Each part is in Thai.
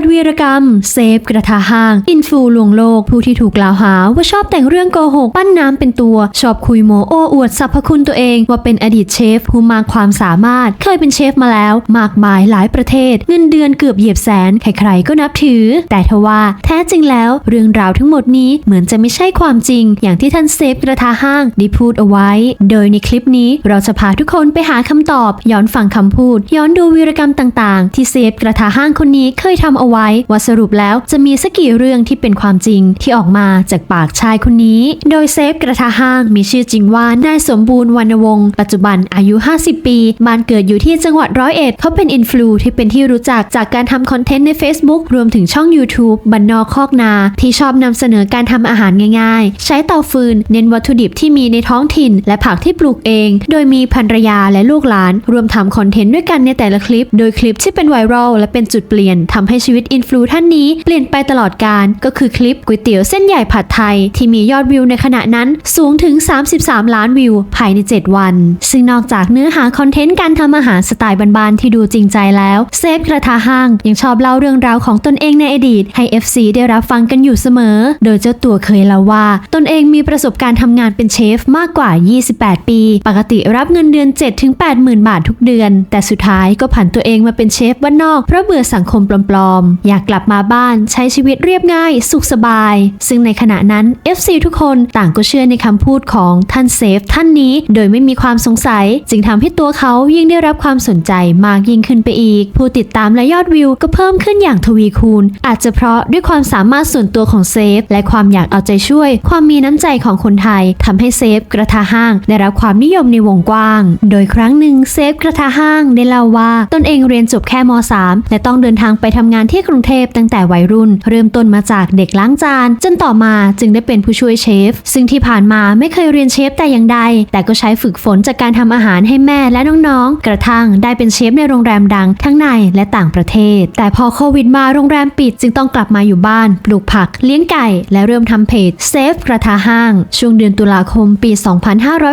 ดวีรกรรม เซฟกระทาห้าง อินฟูลวงโลก ผู้ที่ถูกกล่าวหาว่าชอบแต่งเรื่องโกหก ปั้นน้ำเป็นตัว ชอบคุยโมโอ้อวดสรรพคุณตัวเอง ว่าเป็นอดีตเชฟผู้มากความสามารถ เคยเป็นเชฟมาแล้ว มากมายหลายประเทศ เงินเดือนเกือบเหยียบแสน ใครๆก็นับถือ แต่ทว่าแท้จริงแล้วเรื่องราวทั้งหมดนี้เหมือนจะไม่ใช่ความจริง อย่างที่ท่านเซฟกระทาห้างได้พูดเอาไว้ โดยในคลิปนี้เราจะพาทุกคนไปหาคำตอบ ย้อนฟังคำพูด ย้อนดูวีรกรรมต่างๆ ที่เซฟกระทาห้างคนนี้เคยทำเอาไว้ว่าสรุปแล้วจะมีสักกี่เรื่องที่เป็นความจริงที่ออกมาจากปากชายคนนี้ โดยเซฟกระทาห้างมีชื่อจริงว่านายสมบูรณ์วรรณวงศ์ปัจจุบันอายุ 50 ปี บ้านเกิดอยู่ที่จังหวัดร้อยเอ็ดเขาเป็นอินฟลูที่เป็นที่รู้จักจากการทำคอนเทนต์ใน Facebook รวมถึงช่อง YouTube บันนอคอกนา ที่ชอบนำเสนอการทำอาหารง่ายๆ ใช้เตาฟืน เน้นวัตถุดิบที่มีในท้องถิ่น และผักที่ปลูกเอง โดยมีภรรยาและลูกหลาน รวมทำคอนเทนต์ด้วยกันในแต่ละคลิป โดยคลิปที่เป็นไวรัลและเป็นจุดเปลี่ยนทำให้ชีวิตอินฟลูท่านนี้เปลี่ยนไปตลอดการ ก็คือคลิปก๋วยเตี๋ยวเส้นใหญ่ผัดไทย ที่มียอดวิวในขณะนั้นสูงถึง 33 ล้านวิว ภายใน 7 วัน ซึ่งนอกจากเนื้อหาคอนเทนต์การทำอาหารสไตล์บานๆ ที่ดูจริงใจแล้ว เซฟกระทาห้าง ยังชอบเล่าเรื่องราวของตนเองในอดีต ให้ FC ได้รับฟังกันอยู่เสมอ โดยเจ้าตัวเคยเล่าว่า ตนเองมีประสบการณ์ทำงานเป็นเชฟมากกว่า 28 ปี ปกติรับเงินเดือน 7-8หมื่นบาททุกเดือน แต่สุดท้ายก็ผันตัวเองมาเป็นเชฟบ้านนอกเพราะเบื่อสังคมปลอมๆอยากกลับมาบ้านใช้ชีวิตเรียบง่าย สุขสบาย ซึ่งในขณะนั้น FC ทุกคนต่างก็เชื่อในคำพูดของท่านเซฟท่านนี้โดยไม่มีความสงสัย จึงทำให้ตัวเขายิ่งได้รับความสนใจมากยิ่งขึ้นไปอีก ผู้ติดตามและยอดวิวก็เพิ่มขึ้นอย่างทวีคูณ อาจจะเพราะด้วยความสามารถส่วนตัวของเซฟ และความอยากเอาใจช่วย ความมีน้ำใจของคนไทยทำให้เซฟกระทาห้าง ได้รับความนิยมในวงกว้าง โดยครั้งหนึ่งเซฟกระทาห้างได้เล่าว่าตนเองเรียนจบแค่ม .3 และต้องเดินทางไปทำงานที่กรุงเทพตั้งแต่วัยรุ่น เริ่มต้นมาจากเด็กล้างจาน จนต่อมาจึงได้เป็นผู้ช่วยเชฟ ซึ่งที่ผ่านมาไม่เคยเรียนเชฟแต่อย่างใด แต่ก็ใช้ฝึกฝนจากการทำอาหารให้แม่และน้องๆ กระทั่งได้เป็นเชฟในโรงแรมดังทั้งในและต่างประเทศ แต่พอโควิดมาโรงแรมปิด จึงต้องกลับมาอยู่บ้าน ปลูกผัก เลี้ยงไก่ และเริ่มทำเพจเซฟกระทาห้าง ช่วงเดือนตุลาคมปี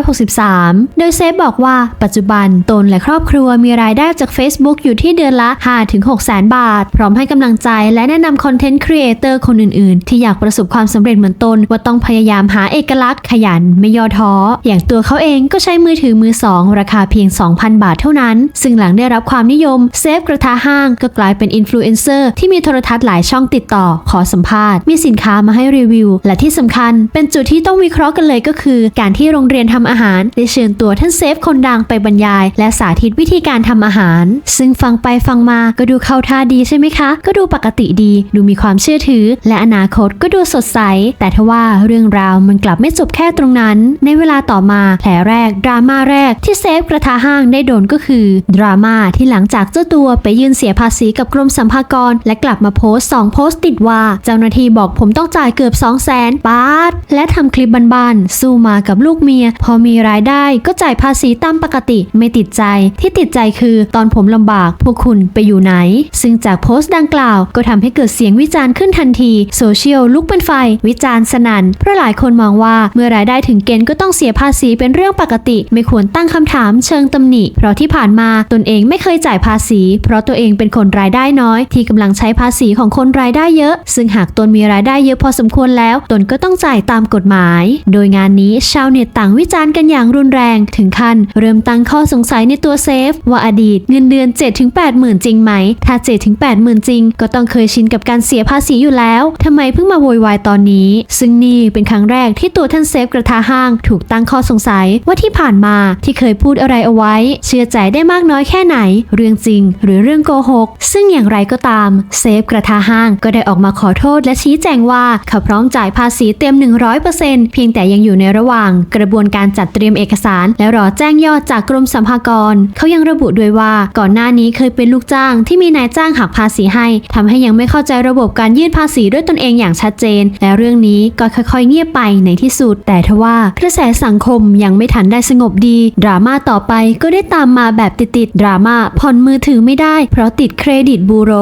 2563 โดยเซฟบอกว่าปัจจุบันตนและครอบครัวมีรายได้จาก Facebook อยู่ที่เดือนละ 5-6แสนบาท พร้อมให้กำลังใจและแนะนำคอนเทนต์ครีเอเตอร์คนอื่นๆ ที่อยากประสบความสำเร็จเหมือนตน ว่าต้องพยายามหาเอกลักษณ์ขยันไม่ย่อท้อ อย่างตัวเขาเองก็ใช้มือถือมือสองราคาเพียง 2,000 บาทเท่านั้น ซึ่งหลังได้รับความนิยมเซฟกระทาห้างก็กลายเป็นอินฟลูเอนเซอร์ที่มีโทรทัศน์หลายช่องติดต่อ ขอสัมภาษณ์ มีสินค้ามาให้รีวิว และที่สำคัญ เป็นจุดที่ต้องวิเคราะห์กันเลยก็คือ การที่โรงเรียนทำอาหาร ได้เชิญตัวท่านเซฟคนดังไปบรรยาย และสาธิตวิธีการทำอาหาร ซึ่งฟังไปฟังมาก็ดูเข้าท่าดีใช่ไหมคะก็ดูปกติดี ดูมีความเชื่อถือ และอนาคตก็ดูสดใส แต่ทว่าเรื่องราวมันกลับไม่จบแค่ตรงนั้น ในเวลาต่อมาแผลแรก ดราม่าแรกที่เซฟกระทาห้างได้โดนก็คือ ดราม่าที่หลังจากเจ้าตัวไปยื่นเสียภาษีกับกรมสัมภากร และกลับมาโพสต์2โพสต์ติดว่า เจ้าหน้าที่บอกผมต้องจ่ายเกือบ 2 0 0แสนบาทและทำคลิปบ้านๆสู้มากับลูกเมีย พอมีรายได้ก็จ่ายภาษีตามปกติไม่ติดใจ ที่ติดใจคือตอนผมลำบากพวกคุณไปอยู่ไหน ซึ่งจากโพสต์ดังกล่าว ก็ทำให้เกิดเสียงวิจารณ์ขึ้นทันที โซเชียลลุกเป็นไฟ วิจารณ์สนัน่น เพราะหลายคนมองว่าเมื่อรายได้ถึงเกณฑ์ก็ต้องเสียภาษีเป็นเรื่องปกติ ไม่ควรตั้งคำถามเชิงตำหนิ เพราะที่ผ่านมาตนเองไม่เคยจ่ายภาษี เพราะตัวเองเป็นคนรายได้น้อย ที่กำลังใช้ภาษีของคนรายได้เยอะ ซึ่งหากตนมีรายได้เยอะพอสมควรแล้ว ตนก็ต้องจ่ายตามกฎหมาย โดยงานนี้ชาวเน็ตต่างวิจารณ์กันอย่างรุนแรง ถึงขั้นเริ่มตั้งข้อสงสัยในตัวเซฟ ว่าอดีตเงินเดือน 7-8หมื่นจริงไหม ถ้า 7-8หมื่นจริงก็ต้องเคยชินกับการเสียภาษีอยู่แล้วทำไมเพิ่งมาโวยวายตอนนี้ ซึ่งนี่เป็นครั้งแรกที่ตัวท่านเซฟกระทาห้างถูกตั้งข้อสงสัยว่าที่ผ่านมาที่เคยพูดอะไรเอาไว้ เชื่อใจได้มากน้อยแค่ไหน เรื่องจริง หรือเรื่องโกหก ซึ่งอย่างไรก็ตาม เซฟกระทาห้างก็ได้ออกมาขอโทษและชี้แจงว่าเขาพร้อมจ่ายภาษีเต็ม 100%เพียงแต่ยังอยู่ในระหว่าง กระบวนการจัดเตรียมเอกสาร และรอแจ้งยอดจากกรมสัมภากร เขายังระบุด้วยว่าก่อนหน้านี้เคยเป็นลูกจ้างที่มีนายจ้างหักภาษีให้ทำให้ยังไม่เข้าใจระบบการยื่นภาษีด้วยตนเองอย่างชัดเจน และเรื่องนี้ก็ค่อยๆ เงียบไปในที่สุด แต่ทว่ากระแสสังคมยังไม่ทันได้สงบดี ดราม่าต่อไปก็ได้ตามมาแบบติดๆ ดราม่าผ่อนมือถือไม่ได้ เพราะติดเครดิตบูโร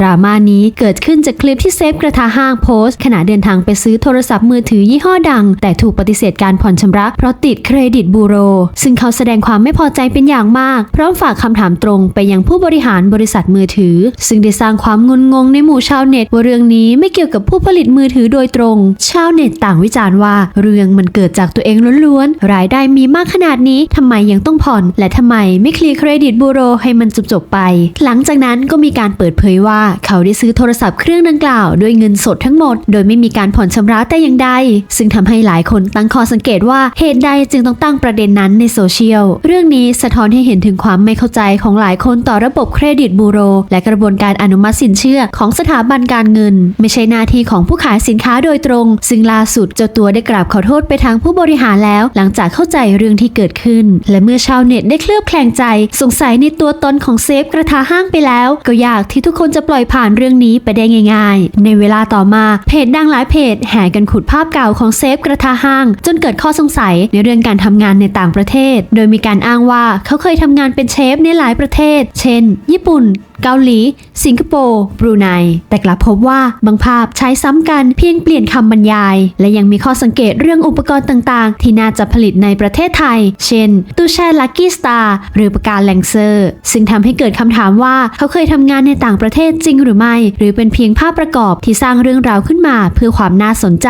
ดราม่านี้เกิดขึ้นจากคลิปที่เซฟกระทาห้างโพสต์ ขณะเดินทางไปซื้อโทรศัพท์มือถือยี่ห้อดัง แต่ถูกปฏิเสธการผ่อนชำระ เพราะติดเครดิตบูโร ซึ่งเขาแสดงความไม่พอใจเป็นอย่างมาก พร้อมฝากคำถามตรงไปยังผู้บริหารบริษัทมือถือ ซึ่งได้สร้างความความงุนงงในหมู่ชาวเน็ตว่าเรื่องนี้ไม่เกี่ยวกับผู้ผลิตมือถือโดยตรง ชาวเน็ตต่างวิจารณ์ว่า เรื่องมันเกิดจากตัวเองล้วนๆ รายได้มีมากขนาดนี้ทำไมยังต้องผ่อน และทำไมไม่เคลียร์เครดิตบูโรให้มันจบๆไป หลังจากนั้นก็มีการเปิดเผยว่า เขาได้ซื้อโทรศัพท์เครื่องดังกล่าวด้วยเงินสดทั้งหมด โดยไม่มีการผ่อนชำระแต่อย่างใด ซึ่งทำให้หลายคนตั้งข้อสังเกตว่าเหตุใดจึงต้องตั้งประเด็นนั้นในโซเชียล เรื่องนี้สะท้อนให้เห็นถึงความไม่เข้าใจของหลายคนต่อระบบเครดิตบูโร และกระบวนการอนุมัติสินเชื่อของสถาบันการเงิน ไม่ใช่หน้าที่ของผู้ขายสินค้าโดยตรง ซึ่งล่าสุดเจ้าตัวได้กราบขอโทษไปทางผู้บริหารแล้ว หลังจากเข้าใจเรื่องที่เกิดขึ้น และเมื่อชาวเน็ตได้เคลือบแคลงใจ สงสัยในตัวตนของเซฟกระทาห้างไปแล้ว ก็ยากที่ทุกคนจะปล่อยผ่านเรื่องนี้ไปได้ง่าย ๆ ในเวลาต่อมาเพจดังหลายเพจแห่กันขุดภาพเก่าของเซฟกระทาห้าง จนเกิดข้อสงสัยในเรื่องการทำงานในต่างประเทศ โดยมีการอ้างว่าเขาเคยทำงานเป็นเชฟในหลายประเทศ เช่น ญี่ปุ่น เกาหลี สิงคโปร์ บรูไน แต่กลับพบว่าบางภาพใช้ซ้ำกันเพียงเปลี่ยนคำบรรยาย และยังมีข้อสังเกตเรื่องอุปกรณ์ต่างๆ ที่น่าจะผลิตในประเทศไทย เช่น ตู้แช่ลักกี้สตาร์หรือปากกาแลงเซอร์ ซึ่งทำให้เกิดคำถามว่าเขาเคยทำงานในต่างประเทศจริงหรือไม่ หรือเป็นเพียงภาพประกอบที่สร้างเรื่องราวขึ้นมาเพื่อความน่าสนใจ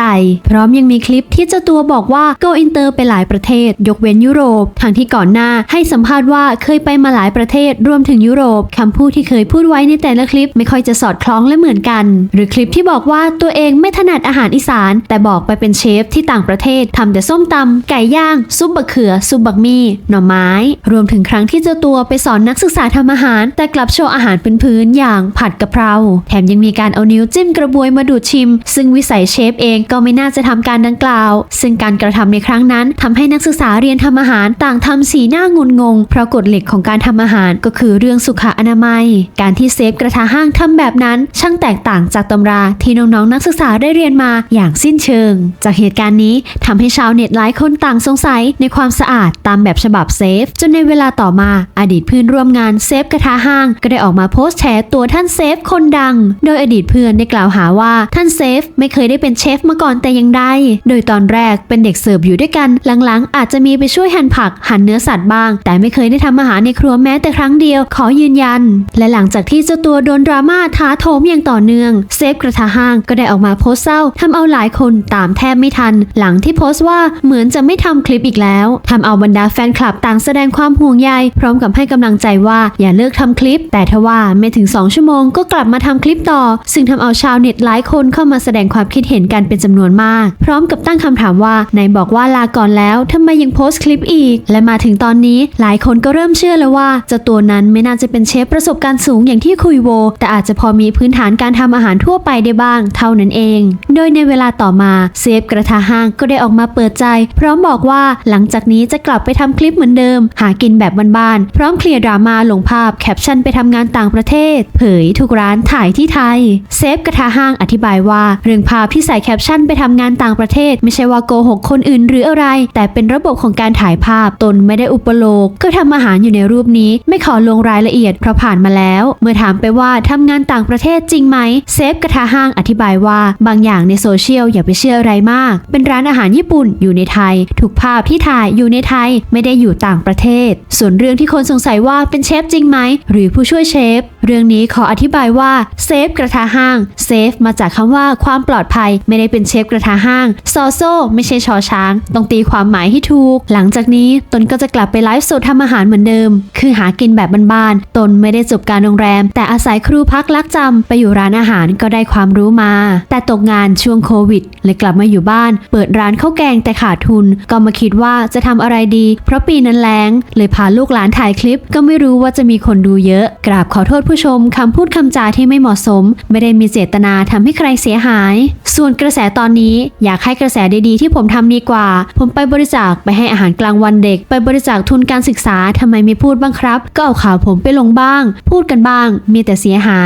พร้อมยังมีคลิปที่เจ้าตัวบอกว่า go inter ไปหลายประเทศ ยกเว้นยุโรปทั้งที่ก่อนหน้าให้สัมภาษณ์ว่าเคยไปมาหลายประเทศรวมถึงยุโรปคำพูดที่เคยพูดไว้ในแต่ละคลิปไม่ค่อยจะสอดคล้องและเหมือนกัน หรือคลิปที่บอกว่าตัวเองไม่ถนัดอาหารอีสาน แต่บอกไปเป็นเชฟที่ต่างประเทศทำแต่ส้มตำไก่ย่าง ซุปบะเขือ ซุปบักมี่ หน่อไม้ รวมถึงครั้งที่เจ้าตัวไปสอนนักศึกษาทำอาหาร แต่กลับโชว์อาหารเป็นพื้นๆอย่างผัดกะเพรา แถมยังมีการเอานิ้วจิ้มกระบวยมาดูดชิม ซึ่งวิสัยเชฟเองก็ไม่น่าจะทำการดังกล่าว ซึ่งการกระทำในครั้งนั้นทำให้นักศึกษาเรียนทำอาหารต่างทำสีหน้างุนงงเพราะกฎเหล็กของการทำอาหารก็คือเรื่องสุขอนามัย การที่เซฟกระทะห้างทำแบบนั้นช่างแตกต่างจากตำราที่น้องๆนักศึกษาได้เรียนมาอย่างสิ้นเชิง จากเหตุการณ์นี้ทำให้ชาวเน็ตหลายคนต่างสงสัยในความสะอาดตามแบบฉบับเซฟ จนในเวลาต่อมาอดีตเพื่อนร่วมงานเซฟกระทะห้าง ก็ได้ออกมาโพสต์แฉตัวท่านเซฟคนดัง โดยอดีตเพื่อนได้กล่าวหาว่าท่านเซฟไม่เคยได้เป็นเชฟมาก่อนแต่ยังใดโดยตอนแรกเป็นเด็กเสิร์ฟอยู่ด้วยกัน หลังๆ อาจจะมีไปช่วยหั่นผักหั่นเนื้อสัตว์บ้าง แต่ไม่เคยได้ทำอาหารในครัวแม้แต่ครั้งเดียวขอยืนยัน และหลังจากที่เจ้าตัวโดนดราม่าท้าโถมอย่างต่อเนื่อง เซฟกระทะห้างก็ได้ออกมาโพสต์เศร้าทำเอาหลายคนตามแทบไม่ทัน หลังที่โพสต์ว่าเหมือนจะไม่ทำคลิปอีกแล้วทำเอาบรรดาแฟนคลับต่างแสดงความห่วงใยพร้อมกับให้กำลังใจว่าอย่าเลิกทำคลิป แต่ทว่าไม่ถึง 2 ชั่วโมงก็กลับมาทำคลิปต่อ ซึ่งทำเอาชาวเน็ตหลายคนเข้ามาแสดงความคิดเห็นกันเป็นจำนวนมาก พร้อมกับตั้งคำถามว่าไหนบอกว่าลาก่อนแล้วทำไมยังโพสต์คลิปอีก และมาถึงตอนนี้หลายคนก็เริ่มเชื่อแล้วว่าเจ้าตัวนั้นไม่น่าจะเป็นเชฟประสบการณ์สูงอย่างที่คุยโว แต่อาจจะพอมีพื้นฐานการทำอาหารทั่วไปได้บ้าง เท่านั้นเอง โดยในเวลาต่อมาเซฟกระทะห้างก็ได้ออกมาเปิดใจ พร้อมบอกว่าหลังจากนี้จะกลับไปทำคลิปเหมือนเดิม หากินแบบบ้านๆพร้อมเคลียร์ดราม่าลงภาพแคปชั่นไปทำงานต่างประเทศ เผยทุกร้านถ่ายที่ไทย เซฟกระทะห้างอธิบายว่า เรื่องภาพที่ใส่แคปชั่นไปทำงานต่างประเทศ ไม่ใช่ว่าโกหกคนอื่นหรืออะไร แต่เป็นระบบของการถ่ายภาพตนไม่ได้อุปโลกก็ทำอาหารอยู่ในรูปนี้ ไม่ขอลงรายละเอียดเพราะผ่านมาแล้ว เมื่อถามไปว่าททำงานต่างประเทศจริงไหม เซฟกระทะห้างอธิบายว่าบางอย่างในโซเชียลอย่าไปเชื่ออะไรมาก เป็นร้านอาหารญี่ปุ่นอยู่ในไทยทุกภาพที่ถ่ายอยู่ในไทยไม่ได้อยู่ต่างประเทศ ส่วนเรื่องที่คนสงสัยว่าเป็นเชฟจริงไหม หรือผู้ช่วยเชฟ เรื่องนี้ขออธิบายว่าเซฟกระทะห้างเซฟมาจากคำว่าความปลอดภัย ไม่ได้เป็นเชฟกระทะห้างซอโซไม่ใช่ชอช้าง ต้องตีความหมายให้ถูก หลังจากนี้ตนก็จะกลับไปไลฟ์สดทำอาหารเหมือนเดิม คือหากินแบบบ้านๆตนไม่ได้จบการโรงแรม แต่อาศัยครูพักลักจำไปอยู่ร้านอาหารก็ได้ความรู้มา แต่ตกงานช่วงโควิดเลยกลับมาอยู่บ้าน เปิดร้านข้าวแกงแต่ขาดทุน ก็มาคิดว่าจะทำอะไรดี เพราะปีนั้นแล้ง เลยพาลูกหลานถ่ายคลิป ก็ไม่รู้ว่าจะมีคนดูเยอะ กราบขอโทษผู้ชมคำพูดคำจาที่ไม่เหมาะสม ไม่ได้มีเจตนาทำให้ใครเสียหาย ส่วนกระแสตอนนี้อยากให้กระแสดีๆที่ผมทำดีกว่า ผมไปบริจาคไปให้อาหารกลางวันเด็ก ไปบริจาคทุนการศึกษาทำไมไม่พูดบ้างครับ ก็เอาข่าวผมไปลงบ้าง พูดกันบ้าง มีแต่เสียหาย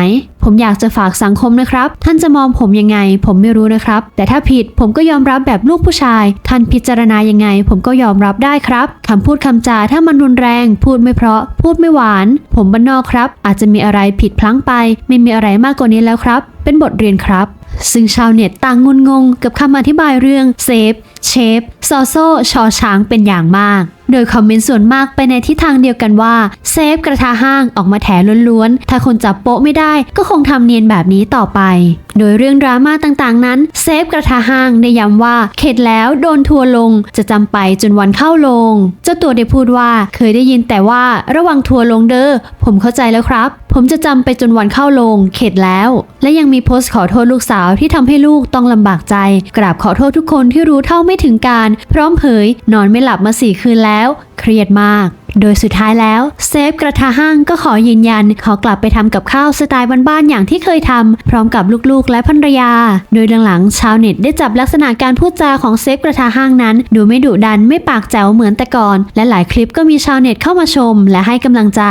ผมอยากจะฝากสังคมนะครับ ท่านจะมองผมยังไง ผมไม่รู้นะครับ แต่ถ้าผิดผมก็ยอมรับแบบลูกผู้ชาย ท่านพิจารณายังไง ผมก็ยอมรับได้ครับคำพูดคำจาถ้ามันรุนแรง พูดไม่เพราะ พูดไม่หวาน ผมบ้านนอกครับ อาจจะมีอะไรผิดพลั้งไป ไม่มีอะไรมากกว่านี้แล้วครับ เป็นบทเรียนครับ ซึ่งชาวเน็ตต่างงุนงงกับคำอธิบายเรื่องเซฟเชฟซอโซชอช้างเป็นอย่างมาก โดยคอมเมนต์ส่วนมากไปในทิศทางเดียวกันว่าเซฟกระทะห้างออกมาแถล้วนๆ ถ้าคนจับโป๊ะไม่ได้ก็คงทำเนียนแบบนี้ต่อไป โดยเรื่องดราม่าต่างๆนั้นเซฟกระทะห้างได้ย้ำว่าเข็ดแล้วโดนทัวลงจะจำไปจนวันเข้าลง เจ้าตัวได้พูดว่าเคยได้ยินแต่ว่าระวังทัวลงเด้อผมเข้าใจแล้วครับ ผมจะจำไปจนวันเข้าลง เข็ดแล้ว และยังมีโพสต์ขอโทษลูกสาวที่ทำให้ลูกต้องลำบากใจ กราบขอโทษทุกคนที่รู้เท่าไม่ถึงการ พร้อมเผย นอนไม่หลับมาสี่คืนแล้ว เครียดมาก โดยสุดท้ายแล้วเซฟกระทะห้างก็ขอยืนยัน ขอกลับไปทำกับข้าวสไตล์บ้านๆอย่างที่เคยทำพร้อมกับลูกๆและภรรยา โดยหลังๆชาวเน็ตได้จับลักษณะการพูดจาของเซฟกระทะห้างนั้น ดูไม่ดุดันไม่ปากแจ๋วเหมือนแต่ก่อน และหลายคลิปก็มีชาวเน็ตเข้ามาชม และให้กำลังใจ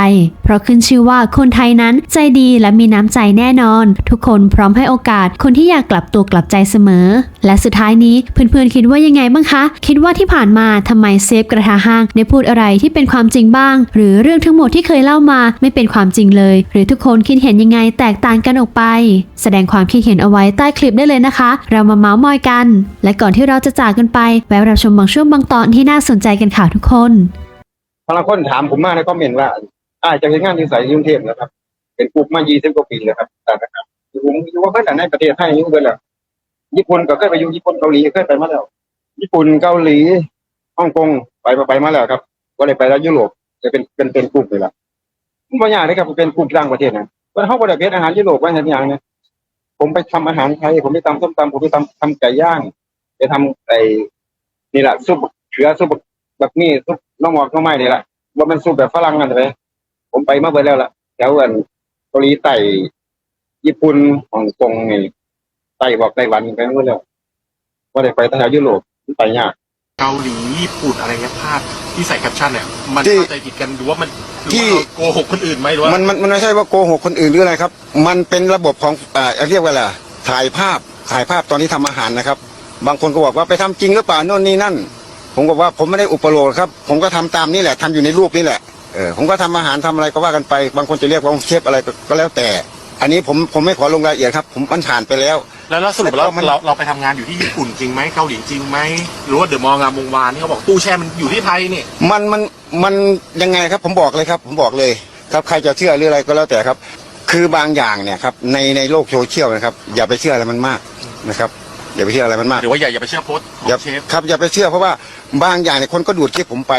เพราะขึ้นชื่อว่าคนไทยนั้นใจดีและมีน้ำใจแน่นอน ทุกคนพร้อมให้โอกาสคนที่อยากกลับตัวกลับใจเสมอ และสุดท้ายนี้เพื่อนๆคิดว่ายังไงบ้างคะ คิดว่าที่ผ่านมาทำไมเซฟกระทะห้างได้พูดอะไรที่เป็นความจริงบ้าง หรือเรื่องทั้งหมดที่เคยเล่ามาไม่เป็นความจริงเลย หรือทุกคนคิดเห็นยังไงแตกต่างกันออกไป แสดงความคิดเห็นเอาไว้ใต้คลิปได้เลยนะคะ เรามาเมาส์มอยกัน และก่อนที่เราจะจากกันไปแวะรับชมบางช่วงบางตอนที่น่าสนใจกันค่ะทุกคนพลังคนถามผมมากในคอมเมนต์ว่าอาจะเห็นงานที่ใส่กรุงเทพนะครับ เป็นกลุ่มมา20กว่าปีแล้วครับแต่นะครับผมอยู่ว่าเพื่อนในประเทศไทยยู่เบิดแล้วญี่ปุ่นก็เคยไปอยู่ญี่ปุ่นเกาหลีเคยไปมาแล้ว ญี่ปุ่นเกาหลีฮ่องกงไปไปมาแล้วครับ ก็เลยไปแล้วยุโรปจะเป็นเป็นเป็นกลุ่มเลยล่ะผมว่ายากเลยครับเป็นกลุ่มต่างประเทศนะวันเขาบริเวณอาหารยุโรปว่าอย่างนี้ผมไปทำอาหารไทย ผมไปทำส้มตำผมไปทำทำไก่ย่าง ไปทำไอ้นี่แหละซุปเขือซุปแบบนี้ซุปน้องหมอกน้องไม้นี่แหละว่ามันสูบแบบฝรั่งกันเลยผมไปมาเบิดแล้วล่ะแถวอันเกาหลีใต้ญี่ปุ่นฮ่องกงนี่ไต้บอกไต้หวันไปหมดแล้วว่าได้ไปแถวยุโรปไปยากเกาหลีญี่ปุ่นอะไรเงี้ยภาพ ที่ใส่แคปชั่นเนี่ยมันที่เข้าใจผิดกันหรือว่ามันหรือที่ ว่าเราโกหกคนอื่นไหมหรือว่ามันมันมันไม่ใช่ว่าโกหกคนอื่นหรืออะไรครับ มันเป็นระบบของอ่าเรียกว่าอะไรถ่ายภาพถ่ายภาพตอนที่ทำอาหารนะครับ บางคนก็บอกว่าไปทำจริงหรือเปล่าโน่นนี่นั่น ผมบอกว่าผมไม่ได้อุปโลกครับ ผมก็ทำตามนี่แหละทำอยู่ในรูปนี่แหละเออผมก็ทำอาหารทำอะไรก็ว่ากันไป บางคนจะเรียกว่าเชฟอะไรก็ก็แล้วแต่ อันนี้ผมผมไม่ขอลงรายละเอียดครับ ผมมันผ่านไปแล้ว แล้วแล้วสรุปแล้วมัน เราเราไปทำงานอยู่ที่ญี่ปุ่นจริงไหมเกาหลีจริงไหมหรือว่าเดอะมองามวงวานที่เขาบอกตู้แช่มันอยู่ที่ไทยนี่ มันมันมันยังไงครับผมบอกเลยครับ ผมบอกเลยครับใครจะเชื่อหรืออะไรก็แล้วแต่ครับ คือบางอย่างเนี่ยครับในในโลกโซเชียลนะครับ อย่าไปเชื่ออะไรมันมากนะครับ อย่าไปเชื่ออะไรมันมาก หรือว่าอย่าอย่าไปเชื่อโพสต์ขออย่างเชฟครับอย่าไปเชื่อเพราะว่าบางอย่างเนี่ยคนก็ดูดคลิปผมไป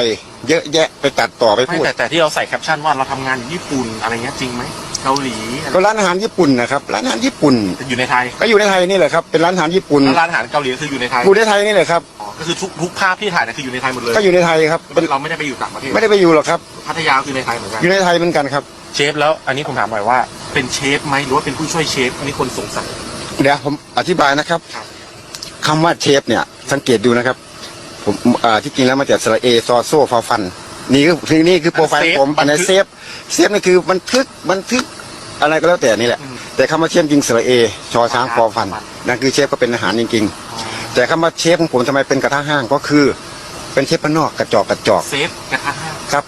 เยอะแยะไปตัดต่อไปไม่พูดแต่แต่ที่เราใส่แคปชั่นว่าเราทำงานอยู่ญี่ปุ่นอะไรเงี้ยจริงไหมเกาหลีอะไรก็ร้านอาหารญี่ปุ่นนะครับร้านอาหารญี่ปุ่นอยู่ในไทยก็อยู่ในไทยนี่แหละครับเป็นร้านอาหารญี่ปุ่นแล้วร้านอาหารเกาหลีก็คืออยู่ในไทยอยู่ในไทยนี่แหละครับอ๋อก็คือทุกทุกภาพที่ถ่ายเนี่ยคืออยู่ในไทยหมดเลยก็อยู่ในไทยครับเป็นเราไม่ได้ไปอยู่ต่างประเทศไม่ได้ไปอยู่หรอกครับ พัทยาคือในไทยเหมือนกันอยู่ในไทยเหมือนกันครับเชฟแล้วอันนี้ผมถามหน่อยว่าเป็นเชฟไหมหรือว่าเป็นผู้ช่วยเชฟอันนี้คนสงสัย เดี๋ยวผมอธิบายนะครับ ครับ คำว่าเชฟเนี่ยสังเกตดูนะครับ ผมอ่าที่จริงแล้วมาจากสระเอซอโซฟาฟัน นี่คือคือนี่คือโปรไฟล์ผมอันนี้นเซฟเซฟนี่คือบันทึกบันทึกอะไรก็แล้วแต่นี่แหละอืมแต่คำว่าเชฟจริงสระเอชอช้างฟอฟันนั่นคือเชฟก็เป็นอาหารจริงๆ แต่คำว่าเชฟของผมทำไมเป็นกระทะห้างก็คือเป็นเชฟพนอกกระจอกกระจอกเซฟกระทะห้างครับ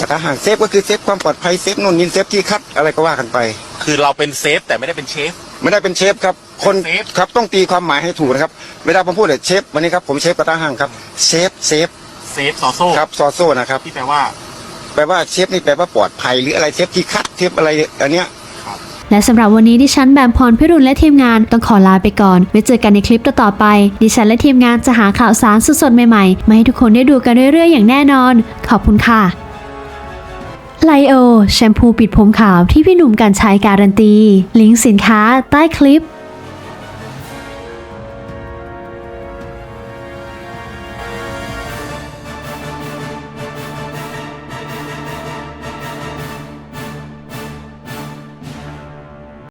กระทะห้างเซฟก็คือเซฟความปลอดภัยเซฟนู่นนี่เซฟที่คัดอะไรก็ว่ากันไป คือเราเป็นเซฟแต่ไม่ได้เป็นเชฟไม่ได้เป็นเชฟครับ คนเชฟครับต้องตีความหมายให้ถูกนะครับ เวลาผมพูดเลยเชฟวันนี้ครับผมเชฟกระทะห้างครับเชฟเซฟเซฟซอโซ่ครับซอโซ่นะครับที่แปลว่า แปลว่าเชฟนี่แปลว่าปลอดภัยหรืออะไรเชฟที่คัดเชฟอะไรอันเนี้ยและสำหรับวันนี้ดิฉันแบมพรพิรุณและทีมงานต้องขอลาไปก่อน ไว้เจอกันในคลิปต่อๆไป ดิฉันและทีมงานจะหาข่าวสารสดๆใหม่ๆ มาให้ทุกคนได้ดูกันเรื่อยๆ อย่างแน่นอน ขอบคุณค่ะไลโอ แชมพูปิดผมขาวที่พี่หนุ่มกันใช้การันตี ลิงก์สินค้าใต้คลิป